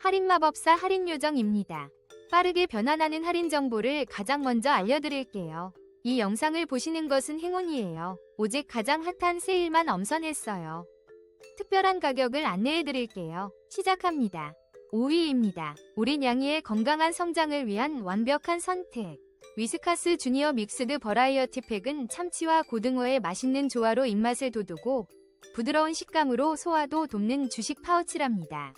할인마법사 할인요정입니다. 빠르게 변환하는 할인 정보를 가장 먼저 알려드릴게요. 이 영상을 보시는 것은 행운이에요. 오직 가장 핫한 세일만 엄선했어요. 특별한 가격을 안내해드릴게요. 시작합니다. 5위입니다. 우리 냥이의 건강한 성장을 위한 완벽한 선택. 위스카스 주니어 믹스드 버라이어티 팩은 참치와 고등어의 맛있는 조화로 입맛을 돋우고 부드러운 식감으로 소화도 돕는 주식 파우치랍니다.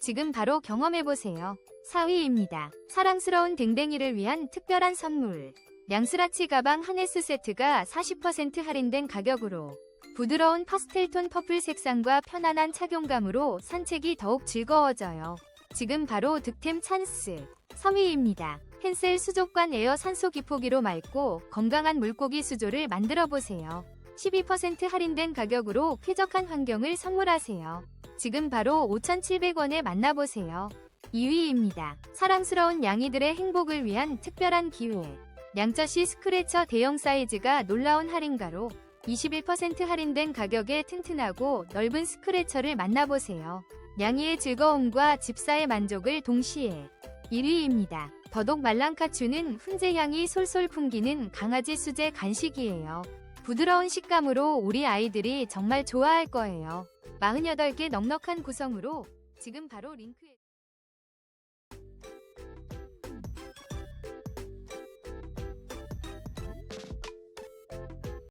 지금 바로 경험해보세요. 4위입니다. 사랑스러운 댕댕이를 위한 특별한 선물. 냥스라치 가방 하네스 세트가 40% 할인된 가격으로 부드러운 파스텔톤 퍼플 색상과 편안한 착용감으로 산책이 더욱 즐거워져요. 지금 바로 득템 찬스. 3위입니다. 헨셀 수족관 에어 산소 기포기로 맑고 건강한 물고기 수조를 만들어 보세요. 12% 할인된 가격으로 쾌적한 환경을 선물하세요. 지금 바로 5,700원에 만나보세요. 2위입니다. 사랑스러운 양이들의 행복을 위한 특별한 기회. 양자시 스크래처 대형 사이즈가 놀라운 할인가로 21% 할인된 가격에 튼튼하고 넓은 스크래처를 만나보세요. 양이의 즐거움과 집사의 만족을 동시에 1위입니다. 더독 말랑카츄는 훈제향이 솔솔 풍기는 강아지 수제 간식이에요. 부드러운 식감으로 우리 아이들이 정말 좋아할 거예요. 48개 넉넉한 구성으로 지금 바로 링크에